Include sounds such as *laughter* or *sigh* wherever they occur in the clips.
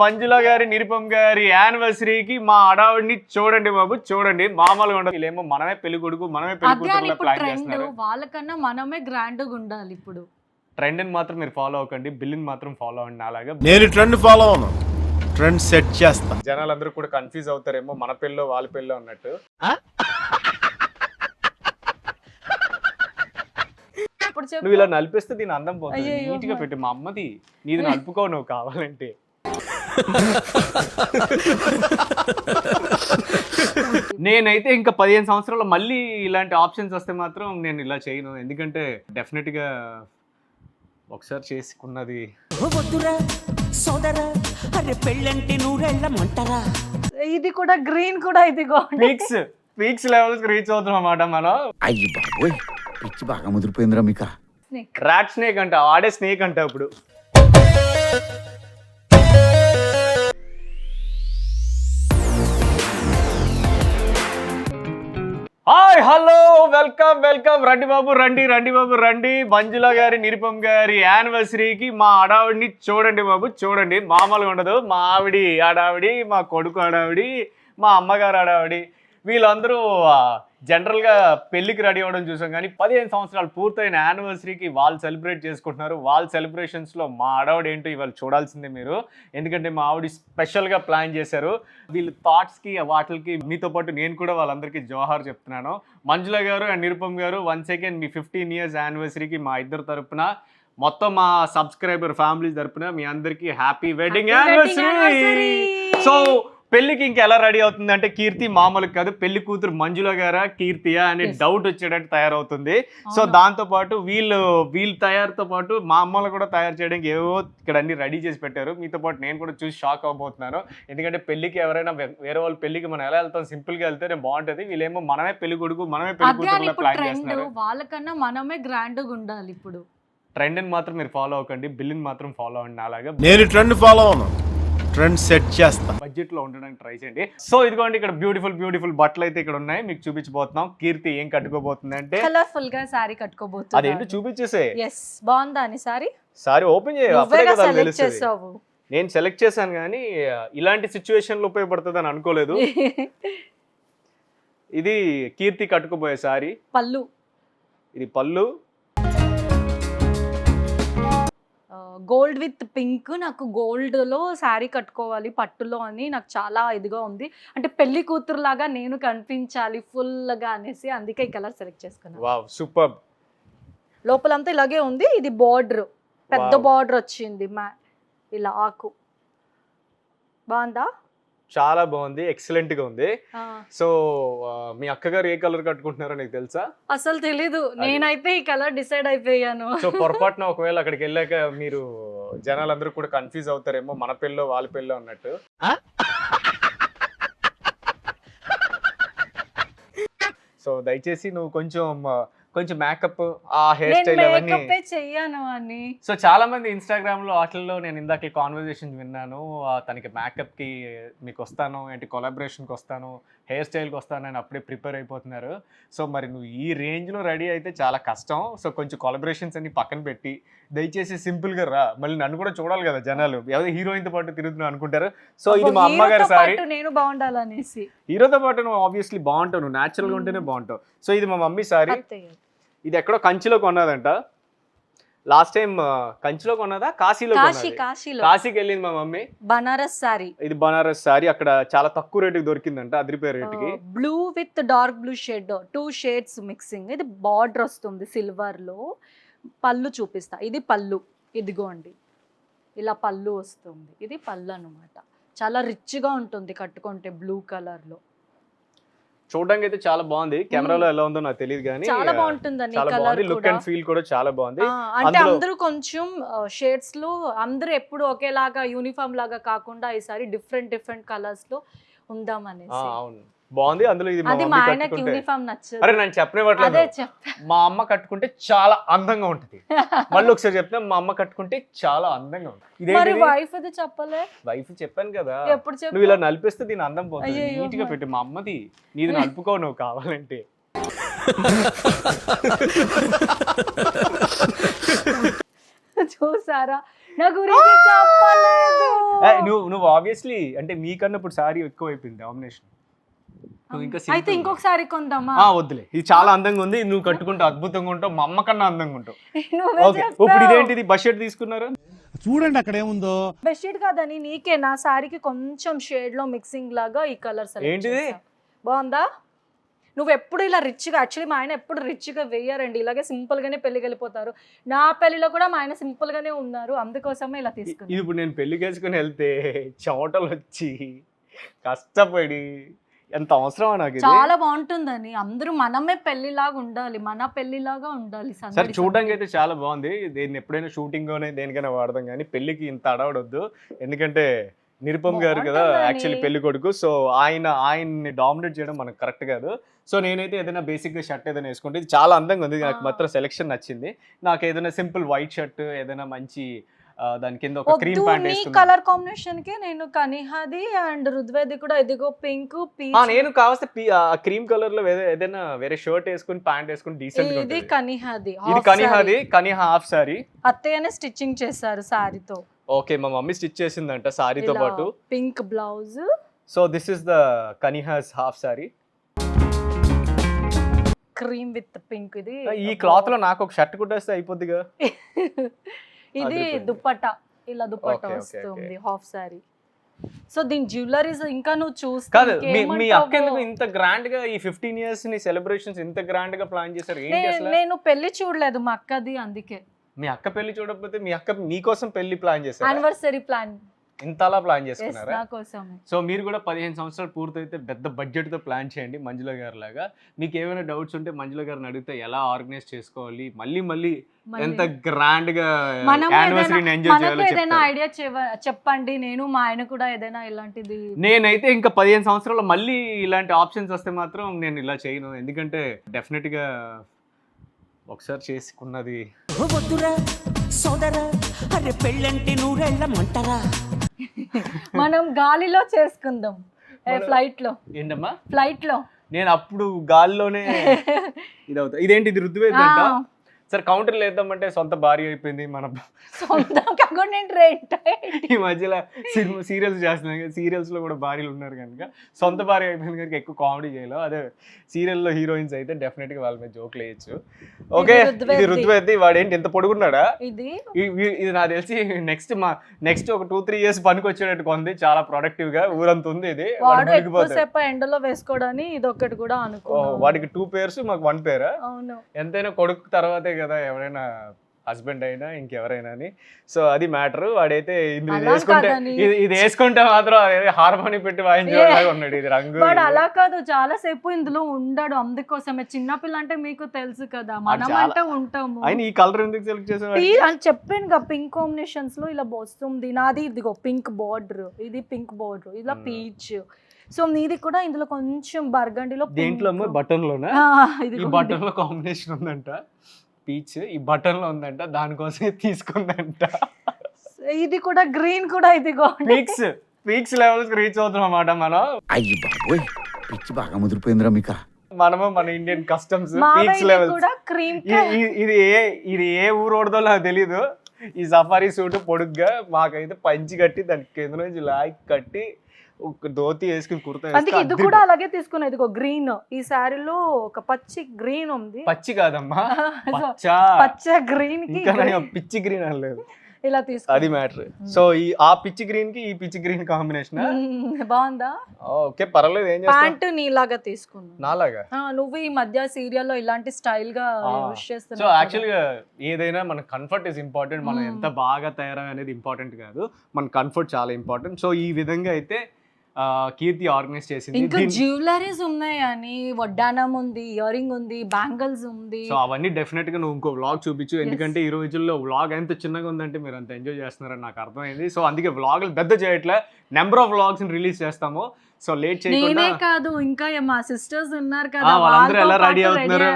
మంజుల గారి నిరుపమ్ గారి యానివర్సరీకి మా అడావిడిని చూడండి బాబు చూడండి. మామూలుగా ఉండదు. వీళ్ళేమో మనమే పెళ్ళి కొడుకు మనమే పెళ్ళి అదే అని కూతురులా ఇప్పుడు ప్లాన్ ట్రెండ్. చేస్తున్నారు. వాళ్ళకన్నా మనమే గ్రాండ్గా ఉండాలి ఇప్పుడు. ట్రెండ్ని మాత్రం మీరు ఫాలో అవ్వకండి. బిల్లుని మాత్రం ఫాలో అవ్వండి అలాగా నేను ట్రెండ్ ఫాలో అవను ట్రెండ్ సెట్ చేస్తా. జనాలందరూ కూడా కన్ఫ్యూజ్ అవుతారేమో మన పెళ్ళో వాళ్ళ పెళ్ళో అన్నట్టు. ఇప్పుడు చెప్పు. నువ్వు ఇలా నలిపిస్తే దీని అందం పోతుంది. అయ్యయ్యో. నీట్గా పెట్టి మా అమ్మది. నీది నలుపుకో నువ్వు కావాలంటే. నేనైతే ఇంకా పదిహేను సంవత్సరాలు మళ్ళీ ఇలాంటి ఆప్షన్స్ వస్తే మాత్రం నేను ఇలా చేయను. ఎందుకంటే డెఫినెట్గా ఒకసారి చేసుకున్నది. వద్దురా సోదరా అరే పెళ్ళంటే నూరెళ్ళమంటారా ఇది కూడా గ్రీన్ కూడా ఇదిగో. పీక్స్ పీక్స్ లెవెల్స్ రీచ్ అవుతున్నాం అన్నమాట మనం. అయ్యి బాబోయ్ పిచ్చి బాగా ముదిరిపోయిందిరా మీకా. స్నేక్ రాట్ స్నేక్ అంట ఆడే స్నేక్ అంట ఇప్పుడు హాయ్ హలో వెల్కమ్ వెల్కమ్. రండి బాబు రండి రండి బాబు రండి. మంజుల గారి నిరుపమ్ గారి యానివర్సరీకి మా ఆడావిడిని చూడండి బాబు చూడండి. మామూలుగా ఉండదు. మా ఆవిడి ఆడావిడి మా కొడుకు ఆడావిడి మా అమ్మగారు ఆడావిడి. వీళ్ళందరూ జనరల్గా పెళ్ళికి రెడీ అవ్వడం చూసాం కానీ పదిహేను సంవత్సరాలు పూర్తయిన యానివర్సరీకి వాళ్ళు సెలబ్రేట్ చేసుకుంటున్నారు. వాళ్ళ సెలబ్రేషన్స్లో మా ఆడవాడు ఏంటో ఇవాళ చూడాల్సిందే మీరు. ఎందుకంటే మా ఆవిడ స్పెషల్గా ప్లాన్ చేశారు. వీళ్ళ థాట్స్కి వాటికి మీతో పాటు నేను కూడా వాళ్ళందరికీ జోహార్ చెప్తున్నాను. మంజుల గారు అండ్ నిరుపమ్ గారు వన్ సెకండ్ మీ ఫిఫ్టీన్ ఇయర్స్ యానివర్సరీకి మా ఇద్దరు తరపున మొత్తం మా సబ్స్క్రైబర్ ఫ్యామిలీ తరపున మీ అందరికీ హ్యాపీ వెడ్డింగ్ యానివర్సరీ! సో పెళ్ళికి ఇంకా ఎలా రెడీ అవుతుంది అంటే కీర్తి మామూలు కాదు పెళ్ళి కూతురు మంజుల గారా కీర్తియా అనే. డౌట్ వచ్చేటట్టు తయారవుతుంది. సో. దాంతో పాటు వీళ్ళు వీళ్ళు తయారుతో పాటు మా అమ్మలు కూడా తయారు చేయడానికి ఏవో ఇక్కడ అన్ని రెడీ చేసి పెట్టారు. మీతో పాటు నేను కూడా చూసి షాక్ అవబోతున్నాను ఎందుకంటే పెళ్ళికి ఎవరైనా వేరే వాళ్ళ పెళ్ళికి మనం ఎలా వెళ్తాం సింపుల్గా వెళ్తేనే బాగుంటది. వీళ్ళేమో మనమే పెళ్ళి కొడుకు మనమే పెళ్ళి ఇప్పుడు ప్లాన్ ట్రెండ్. చేస్తున్నారు. వాళ్ళకన్నా మనమే గ్రాండ్గా ఉండాలి ఇప్పుడు. ట్రెండ్ని మాత్రం మీరు ఫాలో అవ్వకండి బిల్లుని మాత్రం ఫాలో అవ్వండి అలాగా నేను ట్రెండ్ ఫాలో అవను ట్రెండ్ సెట్ చేస్తా. బడ్జెట్లో ఉండడానికి ట్రై చేయండి. సో ఇదిగోండి ఇక్కడ బ్యూటిఫుల్ బ్యూటిఫుల్ బట్టలు అయితే ఇక్కడ ఉన్నాయి. మీకు చూపించబోతున్నాం. కీర్తి ఏం కట్టుకోబోతుంది అంటే కలర్ఫుల్గా శారీ అదేంటో? కట్టుకోబోతున్నా చూపించేసే. ఎస్ బాగుందా అని సారీ సారీ ఓపెన్ చేయ. అప్పుడే నువ్వేగా కదా సెలెక్ట్ తెలుస్తుంది. చేసావు. నేను సెలెక్ట్ చేశాను కానీ ఇలాంటి సిచ్యువేషన్లో ఉపయోగపడుతుంది అని అనుకోలేదు. *laughs* ఇది కీర్తి కట్టుకోబోయే సారీ పళ్ళు. ఇది పళ్ళు. గోల్డ్ విత్ పింక్ నాకు గోల్డ్లో శారీ కట్టుకోవాలి పట్టులో అని నాకు చాలా ఇదిగా ఉంది. అంటే పెళ్ళి కూతురు లాగా నేను కనిపించాలి ఫుల్గా అనేసి అందుకే ఈ కలర్ సెలెక్ట్ చేసుకున్నాను. Wow super. లోపలంతా ఇలాగే ఉంది ఇది బార్డర్. పెద్ద. బార్డర్ వచ్చింది మా ఇలా ఆకు బాగుందా? చాలా బాగుంది ఎక్సలెంట్గా ఉంది. సో మీ అక్కగారు ఏ కలర్ కట్టుకుంటున్నారో నీకు తెలుసా? అసలు తెలీదు. నేనైతే ఈ కలర్ డిసైడ్ అయిపోయాను. సో పొరపాటున ఒకవేళ అక్కడికి వెళ్ళాక మీరు జనాలందరూ కూడా కన్ఫ్యూజ్ అవుతారేమో మన పెళ్ళో వాళ్ళ పెళ్ళో అన్నట్టు. సో దయచేసి నువ్వు కొంచెం కొంచెం మేకప్ ఆ హెయిర్ స్టైల్ అవన్నీ చెయ్యను అని. సో చాలా మంది ఇన్స్టాగ్రామ్లో వాటిల్లో నేను ఇందాక కాన్వర్జేషన్ విన్నాను. తనకి మేకప్కి మీకు వస్తాను ఏంటి కొలాబరేషన్కి వస్తాను హెయిర్ స్టైల్కి వస్తాను అని అప్పుడే ప్రిపేర్ అయిపోతున్నారు. సో మరి నువ్వు ఈ రేంజ్లో రెడీ అయితే చాలా కష్టం. సో కొంచెం కొలాబరేషన్స్ అన్ని పక్కన పెట్టి దయచేసి సింపుల్గా రా. మళ్ళీ నన్ను కూడా చూడాలి కదా జనాలు. ఎవరు హీరోయిన్తో పాటు తిరుగుతున్నా అనుకుంటారు. సో ఇది మా అమ్మగారి సారీ. నేను బాగుండాలనేసి. హీరోతో పాటు నువ్వు ఆబ్వియస్లీ బాగుంటావు. నువ్వు గా ఉంటేనే బాగుంటావు. సో ఇది మా మమ్మీ సారీ. ఇది ఎక్కడో కంచిలో కొన్నదంట. లాస్ట్ టైం కంచిలో కొన్నదా? కాశీలో కాశీ కాశీలో. కాశీకి వెళ్ళింది మా మమ్మీ. బనారస్ సారీ. ఇది బనారస్ సారీ. అక్కడ చాలా తక్కువ రేటుకి దొరికిందంట అదిరిపోయే రేటుకి. Blue with dark blue shade two shades mixing ఇది బార్డర్ వస్తుంది సిల్వర్లో పళ్ళు చూపిస్తా. ఇది పళ్ళు. ఇదిగోండి. ఇలా పళ్ళు వస్తుంది. ఇది పళ్ళు అన్నమాట. చాలా రిచ్గా ఉంటుంది కట్టుకుంటే బ్లూ కలర్లో. చూడడానికి అయితే చాలా బాగుంది. కెమెరాలో ఎలా ఉందో నాకు తెలియదు కానీ చాలా బాగుంటుందండి చాలా కలర్ బాగుంది. లుక్ అండ్ ఫీల్ కూడా చాలా బాగుంది. అంటే అందరూ కొంచెం షేడ్స్లో అందరూ ఎప్పుడు ఒకేలాగా యూనిఫామ్ లాగా కాకుండా ఈసారి డిఫరెంట్ డిఫరెంట్ కలర్స్లో ఉందాం ఆ, అనేసి అవును. బాగుంది. అందులో ఇది అరే నేను చెప్పనివ్వట్లేదు మా అమ్మ కట్టుకుంటే చాలా అందంగా ఉంటుంది. *laughs* మళ్ళీ ఒకసారి చెప్తే మా అమ్మ కట్టుకుంటే చాలా అందంగా ఉంటుంది. వైఫ్ అది చెప్పలే? వైఫ్ చెప్పాను కదా. ఎప్పుడు నువ్వు ఇలా నలిపిస్తే దీని అందం పోతుంది. నీట్గా పెట్టి మా అమ్మది. నీది నలుపుకో నువ్వు కావాలంటే. చూసారా? నా గురించి నువ్వు నువ్వు ఆబ్వియస్లీ అంటే మీకన్నా ఇప్పుడు సారీ ఎక్కువ అయిపోయింది డామినేషన్ నువ్వు ఇంకా అయితే. ఇంకొకసారి కొందామా? ఆ, వద్దులే. ఇది చాలా అందంగా ఉంది. నువ్వు కట్టుకుంటే అద్భుతంగా ఉంటావు. మా అమ్మ కన్నా అందంగా ఉంటావు. నువ్వే ఓకే. ఇప్పుడు ఇదేంటిది? బడ్జెట్ తీసుకున్నారు? చూడండి అక్కడ ఏముందో. బెడ్షీట్ కాదని నీకే నా సారీకి కొంచెం షేడ్లో మిక్సింగ్ లాగా ఈ కలర్ ఏంటిది? బాగుందా? నువ్వు ఎప్పుడు ఇలా రిచ్గా యాక్చువల్లీ మా ఆయన ఎప్పుడు రిచ్గా వేయరండి. ఇలాగే సింపుల్ గానే పెళ్ళికి వెళ్ళిపోతారు. నా పెళ్ళిలో కూడా మా ఆయన సింపుల్ గానే ఉన్నారు. అందుకోసమే ఇలా ఇది తీసుకున్నాను. ఇప్పుడు నేను పెళ్ళి చేసుకుని వెళ్తే చెమటలు వచ్చి కష్టపడి ఎంత అవసరమా నాకు చాలా బాగుంటుందని అందరూ మనమే పెళ్ళిలాగా ఉండాలి మన పెళ్ళిలాగా ఉండాలి సరే చూడడానికి అయితే చాలా బాగుంది. దీన్ని ఎప్పుడైనా షూటింగ్ దేనికైనా వాడదాం కానీ పెళ్ళికి ఇంత అడవడొద్దు. ఎందుకంటే నిరుపమ్ గారు కదా. యాక్చువల్లీ పెళ్ళి కొడుకు సో ఆయన ఆయన్ని డామినేట్ చేయడం మనకు కరెక్ట్ కాదు. సో నేనైతే ఏదైనా బేసిక్గా షర్ట్ ఏదైనా వేసుకుంటే ఇది చాలా అందంగా ఉంది. నాకు. మాత్రం సెలెక్షన్ నచ్చింది. నాకు ఏదైనా సింపుల్ వైట్ షర్ట్ ఏదైనా మంచి దాని కింద ఒక క్రీమ్ ప్యాంట్ నీ కలర్ కాంబినేషన్కి నేను కనిహాది అండ్ రుద్వేది కూడా ఇదిగో పింక్ నేను కావస్తే క్రీమ్ కలర్లో ఏదైనా వేరే షర్ట్ వేసుకుని ప్యాంట్ వేసుకుని డీసెంట్గా ఇది. కనిహాది ఇది కనిహాది. కనిహా హాఫ్ సారీ. అత్తయ్యనే స్టిచ్చింగ్ చేశారు సారీతో. ఓకే మా మమ్మీ స్టిచ్ చేసిందంట సారీతో పాటు. Pink blouse. So this is the Kaniha's half sari. Cream with pink ఇది. ఈ క్లాత్లో నాకు ఒక షర్ట్ కుట్టేస్తే అయిపోద్దిగా. *laughs* ఇది. దుప్పట ఇలా దుప్పట వస్తుంది హాఫ్ సారీ. సో దీని జ్యువెలరీస్ ఇంకా నువ్వు చూస్తే కాదు మీ. అక్క ఎందుకు ఇంత గ్రాండ్గా ఈ ఫిఫ్టీన్ ఇయర్స్ని సెలబ్రేషన్స్ ఇంత గ్రాండ్గా ప్లాన్ చేశారు నేను పెళ్ళి చూడలేదు మా అక్కది అందుకే. మీ అక్క పెళ్ళి చూడకపోతే మీ అక్క మీకోసం పెళ్ళి ప్లాన్ చేశారు? యానివర్సరీ ప్లాన్ ఇంతలా ప్లాన్ చేసుకున్నారా? సో మీరు కూడా పదిహేను సంవత్సరాలు పూర్తయితే పెద్ద బడ్జెట్తో ప్లాన్ చేయండి మంజుల గారి లాగా. మీకు ఏమైనా డౌట్స్ ఉంటే మంజుల గారిని అడిగితే ఎలా ఆర్గనైజ్ చేసుకోవాలి మళ్ళీ మళ్ళీ. ఎంత గ్రాండ్గా ఏదైనా. ఐడియా చెప్పండి. నేను మా ఆయన కూడా ఏదైనా ఇలాంటిది నేనైతే ఇంకా పదిహేను సంవత్సరాలు మళ్ళీ ఇలాంటి ఆప్షన్స్ వస్తే మాత్రం నేను ఇలా చేయను. ఎందుకంటే డెఫినెట్గా ఒకసారి చేసుకున్నది వద్దురా సోదరా అరే పెళ్ళంటే నూరెళ్ళమంటారా *laughs* మనం గాలిలో చేసుకుందాం. ఫ్లైట్లో ఏంటమ్మా? ఫ్లైట్లో నేను అప్పుడు గాల్లోనే *laughs* ఇది అవుతా ఇదేంటి? ఇది ఆ. సరే కౌంటర్ లేద్దామంటే సొంత భార్య అయిపోయింది మన సొంతం ఈ మధ్యలో సినిమా సీరియల్స్ చేస్తున్నాం కదా సీరియల్స్లో కూడా భార్యలు ఉన్నారు కనుక సొంత భార్య అయిపోయింది కనుక ఎక్కువ కామెడీ చేయలేం అదే సీరియల్లో హీరోయిన్స్ అయితే డెఫినెట్గా వాళ్ళ మీద జోక్లు వేయచ్చు ఓకే. ఇది రుద్దువేద్ది. వాడు ఏంటి ఇంత పొడుగున్నాడా? ఇది? నాకు తెలిసి నెక్స్ట్ మా నెక్స్ట్ ఒక టూ త్రీ ఇయర్స్ పనికి వచ్చేటట్టు ఉంది చాలా ప్రొడక్టివ్గా ఊరంతా ఉంది ఇది. ఎండలో వేసుకోవడానికి ఇది ఒక్కటి కూడా అనుకో వాడికి టూ పేర్స్ మాకు వన్ పేరా ఎంతైనా కొడుకు తర్వాతే కదా ఎవరైనా హస్బెండ్ అయినా ఇంకెవరైనా అని సో అది మ్యాటర్. వాడైతే ఇందులో ఇది వేసుకుంటే. ఇది వేసుకుంటే మాత్రం హార్మోని పెట్టి వాయించేలాగా ఉన్నాడు ఇది రంగు. వాడు. అలా కాదు. చాలా సేపు ఇందులో ఉండడు అందుకోసమే. చిన్నపిల్ల అంటే మీకు తెలుసు కదా మనం అంటే ఉంటాము. ఆయన ఈ కలర్ ఎందుకు సెలెక్ట్ చేసావు ఈ- అని చెప్పాను కదా పింక్ కాంబినేషన్స్లో ఇలా వస్తుంది. నాది ఇదిగో పింక్ బార్డర్. ఇది పింక్ బార్డర్. ఇలా Hmm. పీచ్. సో నీది కూడా ఇందులో కొంచెం బర్గండిలో దేంట్లో బటన్ లోనా ఇది బటన్లో కాంబినేషన్ ఉందంట. పీచ్ ఈ బటన్లో ఉందంట దానికోసమే తీసుకుందంట. ఇది కూడా గ్రీన్ కూడా ఇదిగో. పీక్స్ పీక్స్ లెవెల్స్ రీచ్ అవుతున్నాం అన్నమాట మనం. అయ్యి బాబోయ్ పిచ్చి బాగా ముదిరిపోయిందిరా మీకా. మనము మన ఇండియన్ కస్టమ్స్ పీక్స్ ఇది లెవెల్స్. కూడా క్రీమ్ ఇది ఏ ఇది ఏ ఊరు ఓడదో నాకు తెలీదు. ఈ సఫారీ సూట్ పొడుగ్గా మాకైతే పంచి కట్టి దానికి కింద నుంచి లాక్ కట్టి ధోతి వేసుకుని కుర్తా అందుకే ఇది కూడా అలాగే తీసుకున్నా. ఇదిగో గ్రీన్. ఈ శారీలో ఒక పచ్చి గ్రీన్ ఉంది. పచ్చి కాదమ్మా. *laughs* పచ్చ. గ్రీన్కి పిచ్చి గ్రీన్ అనలేదు ఇలా అది తీసుకున్నా మ్యాటర్ సో ఈ ఆ పిచ్చి గ్రీన్కి ఈ పిచ్చి గ్రీన్ కాంబినేషన్ బాగుందా? ఓకే పర్వాలేదు. ఏం ప్యాంట్ నీలాగా తీసుకున్నా. నాలాగా? నువ్వు ఈ మధ్య సీరియల్లో ఇలాంటి స్టైల్గా. యూస్ సో చేస్తున్నావు యాక్చువల్గా ఏదైనా మన కంఫర్ట్ ఇస్ ఇంపార్టెంట్ మనం. ఎంత బాగా తయారై అనేది ఇంపార్టెంట్ కాదు. మన కంఫర్ట్ చాలా ఇంపార్టెంట్ సో ఈ విధంగా అయితే కీర్తి ఆర్గనైజ్ చేసింది. ఇంకా జ్యువెలరీస్ ఉన్నాయి అని వడ్డానం ఉంది ఇయర్ రింగ్ ఉంది బ్యాంగిల్స్ ఉంది. సో అవన్నీ డెఫినెట్గా నువ్వు ఇంకో వ్లాగ్ చూపించు. ఎందుకంటే ఈ రోజుల్లో వ్లాగ్ ఎంత చిన్నగా ఉందంటే మీరు అంత ఎంజాయ్ చేస్తున్నారని నాకు అర్థమైంది. సో అందుకే వ్లాగ్ పెద్ద చేయట్లే. నెంబర్ ఆఫ్ వ్లాగ్స్ రిలీజ్ చేస్తాము. సో లేట్ చేయకుండా నేనే కాదు ఇంకా మా సిస్టర్స్ ఉన్నారు కదా వాళ్ళందరూ ఎలా రెడీ అవుతున్నారు.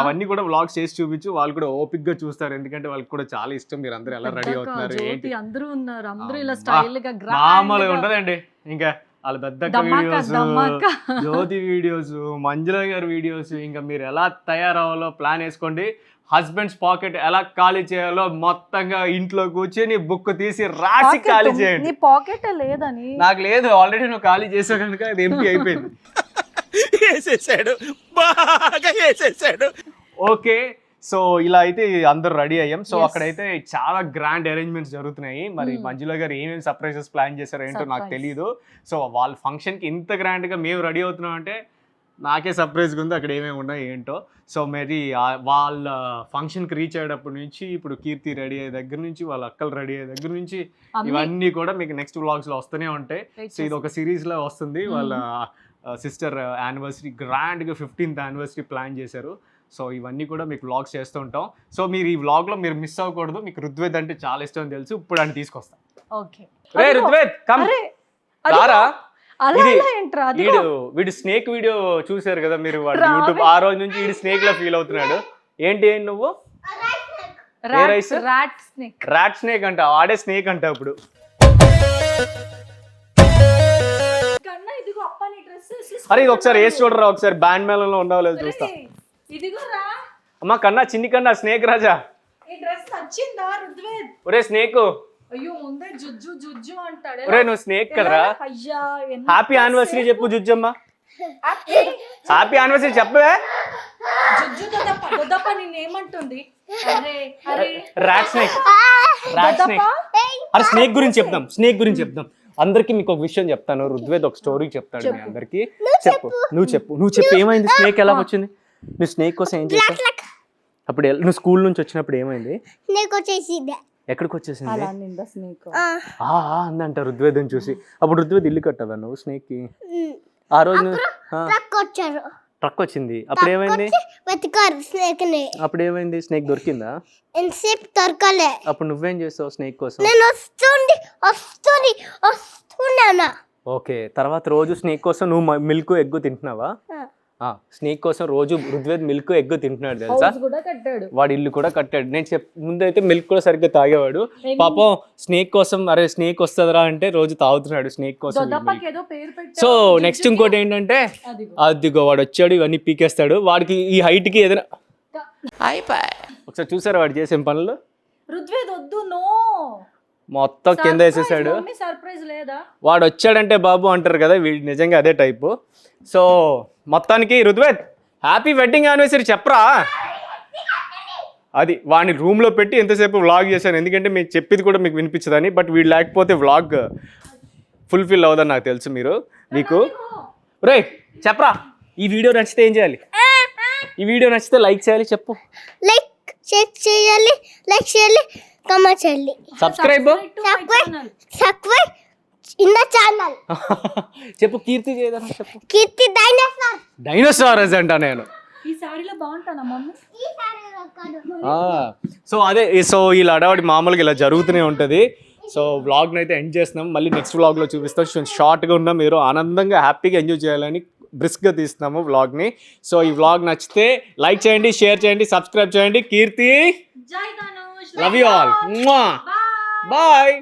అవన్నీ కూడా వ్లాగ్స్ చేసి చూపించు. వాళ్ళు కూడా ఓపిక్గా చూస్తారు. ఎందుకంటే వాళ్ళకి కూడా చాలా ఇష్టం. మీరు అందరూ ఎలా రెడీ అవుతున్నారు? అందరూ ఉన్నారు. అందరూ ఇలా. స్టైల్గా మామూలుగా ఉంటదండి. ఇంకా వాళ్ళ పెద్ద వీడియోస్. జ్యోతి వీడియోస్ మంజుల గారి వీడియోస్ ఇంకా మీరు ఎలా తయారవ్వాలో ప్లాన్ వేసుకోండి. హస్బెండ్స్ పాకెట్ ఎలా ఖాళీ చేయాలో మొత్తంగా ఇంట్లో కూర్చొని బుక్ తీసి రాసి ఖాళీ. చేయండి. నీ పాకెట్ లేదని. నాకు లేదు ఆల్రెడీ నువ్వు ఖాళీ చేసావు కనుక అది ఎంపీ *laughs* అయిపోయింది. వేసేసాడు. బాగా వేసేసాడు. ఓకే సో ఇలా అయితే అందరూ రెడీ అయ్యాం. సో. అక్కడైతే చాలా గ్రాండ్ అరేంజ్మెంట్స్ జరుగుతున్నాయి. మరి Hmm. మంజుల గారు ఏమేమి సర్ప్రైజెస్ ప్లాన్ చేశారో ఏంటో నాకు. తెలియదు సో వాళ్ళ ఫంక్షన్కి ఇంత గ్రాండ్గా మేము రెడీ అవుతున్నాం అంటే నాకే సర్ప్రైజ్గా ఉంది అక్కడ ఏమేమి ఉన్నాయి ఏంటో. సో మరి వాళ్ళ ఫంక్షన్కి రీచ్ అయ్యేటప్పటి నుంచి ఇప్పుడు కీర్తి రెడీ అయ్యే దగ్గర నుంచి వాళ్ళ అక్కలు రెడీ అయ్యే దగ్గర నుంచి ఇవన్నీ కూడా మీకు నెక్స్ట్ వ్లాగ్స్లో వస్తూనే ఉంటాయి. సో ఇది ఒక సిరీస్లో వస్తుంది. వాళ్ళ సిస్టర్ యానివర్సరీ గ్రాండ్గా ఫిఫ్టీన్త్ యానివర్సరీ ప్లాన్ చేశారు. సో ఇవన్నీ కూడా మీకు వ్లాగ్స్ చేస్తూ ఉంటాం. సో మీరు ఈ వ్లాగ్లో మీరు మిస్ అవ్వకూడదు. మీకు రుద్వేద్ అంటే చాలా ఇష్టం అని తెలుసు. ఇప్పుడు అని తీసుకొస్తాం. ఓకే. రే కమ్ రారా. వీడు వీడు స్నేక్ వీడియో చూశారు కదా మీరు. యూట్యూబ్ ఆ రోజు నుంచి వీడు స్నేక్ లా ఫీల్ అవుతున్నాడు. ఏంటి నువ్వు? snake. రాట్ స్నేక్ అంట. ఆడే స్నేక్ అంట ఇప్పుడు అరే ఇది ఒకసారి వేసి చూడరా? ఒకసారి బ్యాండ్ మేళంలో ఉన్నావో లేదో చూస్తా. ఇదిగో రా అమ్మా కన్నా చిన్ని కన్నా స్నేక్ రాజా. ఈ డ్రెస్ నచ్చిందా రుద్వేద్? ఒరే స్నేక్. అయ్యో ముందే జుజ్జు జుజ్జు అంటాడు. ఒరే నువ్వు స్నేక్ కదరా? అయ్యా హ్యాపీ యానివర్సరీ చెప్పు జుజ్జమ్మ. హ్యాపీ యానివర్సరీ చెప్పవే. జుజ్జు నిన్నేమంటుంది? అరే అరే. రాట్ స్నేక్ రాట్ స్నేక్ అరే స్నేక్ గురించి చెప్దాం స్నేక్ గురించి చెప్దాం. అందరికి మీకు ఒక విషయం చెప్తాను రుద్వేద్ ఒక స్టోరీ చెప్తాడు మీ అందరికి. చెప్పు నువ్వు చెప్పు నువ్వు చెప్పు ఏమైంది? స్నేక్ ఎలా వచ్చింది? నువ్వు స్నేక్ కోసం ఏం చేసావు? అప్పుడు ఎల్- నువ్వు స్కూల్ నుంచి వచ్చినప్పుడు ఏమైంది? నీకు వచ్చేసిందే. ఎక్కడికి వచ్చేసింది? అలా స్నేక్? ఆ. ఆ అందంట ఋగ్వేదం చూసి. అప్పుడు ఋగ్వేద్ ఇల్లు కట్టావా నువ్వు స్నేక్కి ఆ రోజు నువ్వు- ఆ, ట్రక్ వచ్చారు. ట్రక్ వచ్చింది. అప్పుడు ఏమైంది? వెతికారు స్నేక్ని అప్పుడు ఏమైంది? స్నేక్ దొరికిందా? ఎంతసేపు దొరకలే. అప్పుడు నువ్వేం చేస్తావు స్నేక్ కోసం? నేను వస్తుంది వస్తుంది వస్తున్నానా? ఓకే తర్వాత రోజు స్నేక్ కోసం నువ్వు మిల్క్ ఎగ్గు తింటున్నావా? ఆ, స్నేక్ కోసం రోజు ఋగ్వేద్ మిల్క్ ఎగ్గు తింటున్నాడు తెలుసా? కూడా కట్టాడు. వాడి ఇల్లు కూడా కట్టాడు. నేను చెప్ ముందైతే మిల్క్ కూడా సరిగ్గా తాగేవాడు. పాపం స్నేక్ కోసం అరే స్నేక్ వస్తుందిరా అంటే రోజు తాగుతున్నాడు స్నేక్ కోసం సో నెక్స్ట్ ఇంకోటి ఏంటంటే అదిగో. వాడు వచ్చాడు ఇవన్నీ పీకేస్తాడు. వాడికి ఈ height కి ఏదైనా ఒకసారి చూసారా వాడు చేసే పనులు? వద్దు నో. మొత్తం కింద వేసేసాడు. సర్ప్రైజ్ లేదా? వాడు వచ్చాడంటే బాబు అంటారు కదా వీడు నిజంగా అదే టైపు సో మొత్తానికి రుద్వేద్ హ్యాపీ వెడ్డింగ్ యానివర్సరీ చెప్పరా? అది వాడిని రూమ్లో పెట్టి ఎంతసేపు వ్లాగ్ చేశాను. ఎందుకంటే మీకు చెప్పేది కూడా మీకు వినిపించదని బట్ వీడు లేకపోతే వ్లాగ్ ఫుల్ఫిల్ అవ్వదని నాకు తెలుసు మీరు. మీకు? రే చెప్పరా? ఈ వీడియో నచ్చితే ఏం చేయాలి? ఈ వీడియో నచ్చితే లైక్ చేయాలి చెప్పు. లైక్ షేర్ చేయాలి లైక్ చేయాలి కమెంట్ చేయాలి. Subscribe subscribe subscribe in the channel చెప్పు కీర్తి చేయదని చెప్పు. కీర్తి డైనోసార్ డైనోసారస్ అంట నేను. ఈ సారీలో బాగుంటానా మమ్మీ? సో అదే సో ఇలా అడవాడి మామూలుగా ఇలా జరుగుతూనే ఉంటుంది. సో వ్లాగ్ని అయితే ఎండ్ చేస్తున్నాం. మళ్ళీ నెక్స్ట్ వ్లాగ్లో చూపిస్తాం. షార్ట్గా ఉన్నా. మీరు ఆనందంగా హ్యాపీగా ఎంజాయ్ చేయాలని బ్రిస్క్గా తీస్తున్నాము వ్లాగ్ని సో ఈ వ్లాగ్ నచ్చితే లైక్ చేయండి షేర్ చేయండి సబ్స్క్రైబ్ చేయండి. Keerthi love you all bye